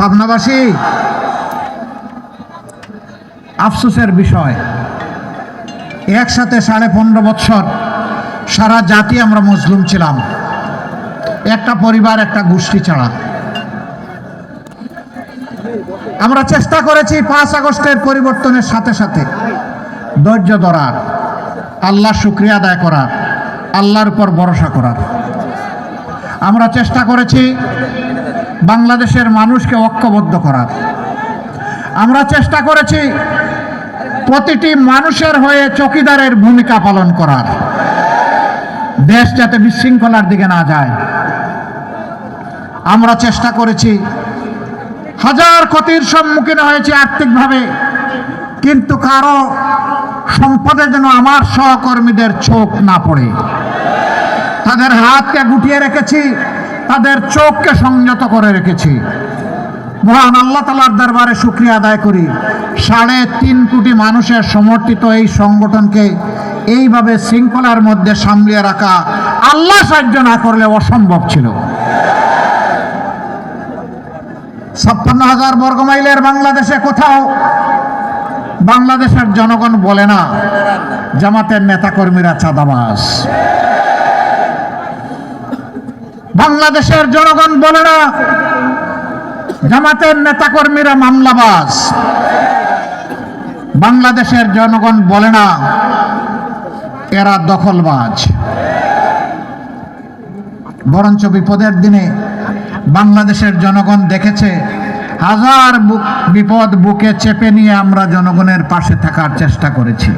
পাবনাবাসী, আফসোসের বিষয়, একসাথে সাড়ে পনেরো বৎসর সারা জাতি আমরা মজলুম ছিলাম, একটা পরিবার, একটা গোষ্ঠী ছাড়া। আমরা চেষ্টা করেছি পাঁচ আগস্টের পরিবর্তনের সাথে সাথে ধৈর্য ধরার, আল্লাহ শুক্রিয়া আদায় করার, আল্লাহর উপর ভরসা করার। আমরা চেষ্টা করেছি বাংলাদেশের মানুষকে ঐক্যবদ্ধ করার। আমরা চেষ্টা করেছি প্রতিটি মানুষের হয়ে চকিদারের ভূমিকা পালন করার। দেশ যাতে বিশৃঙ্খলার দিকে না যায়। আমরা চেষ্টা করেছি। হাজার ক্ষতির সম্মুখীন হয়েছে আর্থিকভাবে, কিন্তু কারও সম্পদে যেন আমার সহকর্মীদের চোখ না পড়ে। তাদের হাতকে গুটিয়ে রেখেছি। তাদের চোখকে সংযত করে রেখেছি। মহান আল্লাহ তালার দরবারে শুক্রিয়া আদায় করি। সাড়ে তিন কোটি মানুষের সমর্থিত এই সংগঠনকে এইভাবে শৃঙ্খলার মধ্যে সামলিয়ে রাখা আল্লাহ সাহায্য না করলে অসম্ভব ছিল। ছাপ্পান্ন হাজার বর্গমাইলের বাংলাদেশে কোথাও বাংলাদেশের জনগণ বলে না, জামাতের নেতাকর্মীরা চাঁদাবাস বাংলাদেশের জনগণ বলে না, জামাতের নেতাকর্মীরা মামলাবাজ। বাংলাদেশের জনগণ বলে না, এরা দখলবাজ। বরঞ্চ বিপদের দিনে বাংলাদেশের জনগণ দেখেছে, হাজার বিপদ বুকে চেপে নিয়ে আমরা জনগণের পাশে থাকার চেষ্টা করেছি।